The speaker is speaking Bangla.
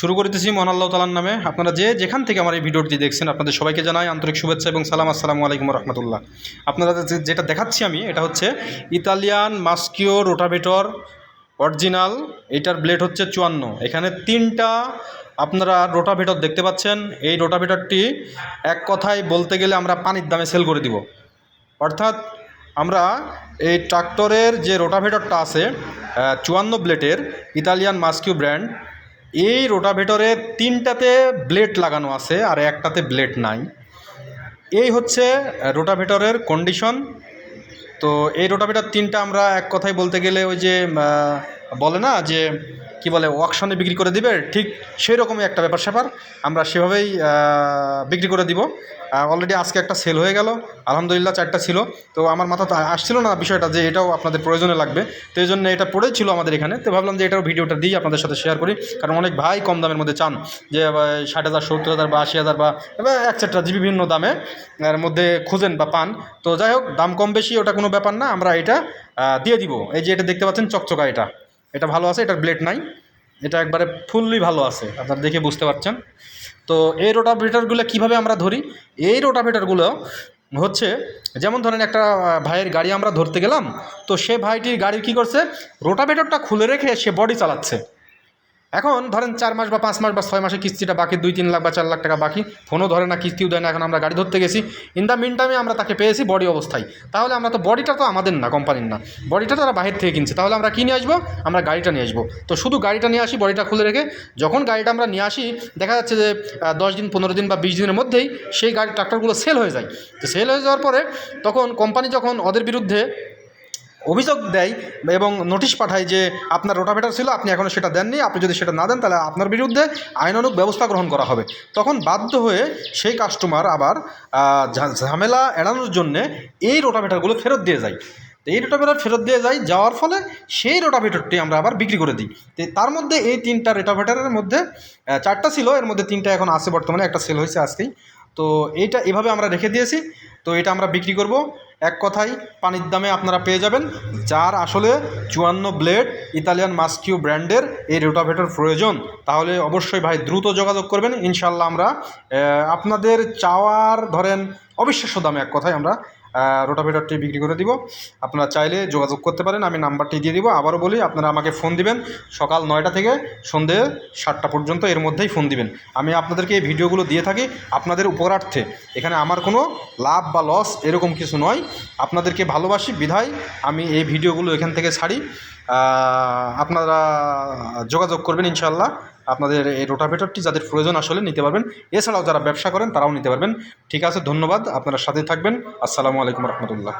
শুরু করতেছি মহান আল্লাহ তালার নামে। আপনারা যে যেখান থেকে আমার এই ভিডিওটি দেখছেন, আপনাদের সবাইকে জানাই আন্তরিক শুভেচ্ছা এবং সালাম। আসসালামু আলাইকুম রহমতুল্লাহ আপনারা যেটা দেখাচ্ছি আমি, এটা হচ্ছে ইতালিয়ান মাস্কিও রোটাভেটর অরিজিনাল। এটার ব্লেড হচ্ছে চুয়ান্ন। এখানে তিনটা আপনারা রোটাভেটর দেখতে পাচ্ছেন। এই রোটাভেটরটি এক কথায় বলতে গেলে আমরা পানির দামে সেল করে দিব। অর্থাৎ আমরা এই ট্রাক্টরের যে রোটাভেটরটা আছে চুয়ান্ন ব্লেডের ইতালিয়ান মাস্কিউ ব্র্যান্ড এই রোটাভেটরে তিনটাতে ব্লেড লাগানো আছে আর একটাতে ব্লেড নাই। এই হচ্ছে রোটাভেটরের কন্ডিশন তো এই রোটাভেটর তিনটা আমরা এক কথায় বলতে গেলে ওই যে বলে না যে, কি বলে ওয়াকশনে বিক্রি করে দিবে, ঠিক সেই রকমই একটা ব্যাপার স্যাপার। আমরা সেভাবেই বিক্রি করে দিব। অলরেডি আজকে একটা সেল হয়ে গেল, আলহামদুলিল্লাহ চারটা ছিল। তো আমার মাথা তো আসছিল না বিষয়টা যে এটাও আপনাদের প্রয়োজনে লাগবে। তো এই জন্য এটা পড়েই ছিল আমাদের এখানে। তো ভাবলাম যে এটাও ভিডিওটা দিই, আপনাদের সাথে শেয়ার করি। কারণ অনেক ভাই কম দামের মধ্যে চান। যে ষাট হাজার, সত্তর হাজার বা আশি হাজার বা একসেট্রা যে বিভিন্ন দামে, এর মধ্যে খুঁজেন বা পান। তো যাই হোক, দাম কম বেশি, ওটা কোনো ব্যাপার না। আমরা এটা দিয়ে দিব। এই যে এটা দেখতে পাচ্ছেন, চকচকা এটা। এটা ভালো আছে, এটার ব্লেড নাই। এটা একবারে ফুললি ভালো আছে, আপনারা দেখে বুঝতে পারছেন। তো এই রোটাভেটারগুলো কীভাবে আমরা ধরি? এই রোটাভেটারগুলো হচ্ছে, যেমন ধরেন একটা ভাইয়ের গাড়ি আমরা ধরতে গেলাম, তো সে ভাইটির গাড়ি কি করছে? রোটাভেটরটা খুলে রেখে সে বডি চালাচ্ছে। এখন ধরেন চার মাস বা পাঁচ মাস বা ছয় মাসে কিস্তিটা বাকি, দুই তিন লাখ বা চার লাখ টাকা বাকি, ফোনও ধরে না, কিস্তিও দেয় না, এখন আমরা গাড়ি ধরতে গেছি। ইন দ্য মিন টাইমে আমরা তাকে পেয়েছি বডি অবস্থায়। তাহলে আমরা তো বডিটা তো আমাদের না কোম্পানির না। বডিটা তারা বাহির থেকে কিনছে। তাহলে আমরা কী নিয়ে আসব? আমরা গাড়িটা নিয়ে আসব। তো শুধু গাড়িটা নিয়ে আসি বডিটা খুলে রেখে, যখন গাড়িটা আমরা নিয়ে আসি, দেখা যাচ্ছে যে দশ দিন, পনেরো দিন বা বিশ দিনের মধ্যেই সেই গাড়ি ট্রাক্টরগুলো সেল হয়ে যায়। তো সেল হয়ে যাওয়ার পরে তখন কোম্পানি যখন ওদের বিরুদ্ধে অভিযোগ দেয় এবং নোটিশ পাঠায় যে আপনার রোটাভেটার ছিল, আপনি এখনও সেটা দেননি, আপনি যদি সেটা না দেন তাহলে আপনার বিরুদ্ধে আইনানুগ ব্যবস্থা গ্রহণ করা হবে। তখন বাধ্য হয়ে সেই কাস্টমার আবার ঝামেলা এড়ানোর জন্যে এই রোটাভেটারগুলো ফেরত দিয়ে যায়। তো এই রোটাভেটার ফেরত দিয়ে যায়, যাওয়ার ফলে সেই রোটাভেটারটি আমরা আবার বিক্রি করে দিই। তো তার মধ্যে এই তিনটা রোটাভেটারের মধ্যে চারটা ছিল, এর মধ্যে তিনটা এখন আছে বর্তমানে, একটা সেল হয়েছে আজকেই। তো এইটা এভাবে আমরা রেখে দিয়েছি। তো এটা আমরা বিক্রি করব। এক পানির দামে আপনারা পেয়ে যাবেন, যার আসলে চুয়ান্ন ব্লেড ইতালিয়ান মাস্কিউ ব্র্যান্ডের এই রোটাভেটর প্রয়োজন। তাহলে অবশ্যই ভাই দ্রুত যোগাযোগ করবেন ইনশাল্লাহ আমরা আপনাদের চাওয়ার ধরেন অবিশ্বাস্য দামে এক কথায় আমরা রোটাভেটরটি বিক্রি করে দিব। আপনারা চাইলে যোগাযোগ করতে পারেন, আমি নাম্বারটি দিয়ে দিব। আবারও বলি, আপনারা আমাকে ফোন দিবেন সকাল নয়টা থেকে সন্ধে সাতটা পর্যন্ত, এর মধ্যেই ফোন দিবেন। আমি আপনাদেরকে এই ভিডিওগুলো দিয়ে থাকি আপনাদের উপরার্থে এখানে আমার কোনো লাভ বা লস এরকম কিছু নয়। আপনাদেরকে ভালোবাসি, বিধায় আমি এই ভিডিওগুলো এখান থেকে ছাড়ি। আপনারা যোগাযোগ করবেন ইনশাল্লাহ আপনাদের এই রোটাভেটরটি যাদের প্রয়োজন আসলে নিতে পারবেন। এছাড়াও যারা ব্যবসা করেন তারাও নিতে পারবেন। ঠিক আছে, ধন্যবাদ। আপনারা সাথে থাকবেন। আসসালামু আলাইকুম রহমতুল্লাহ।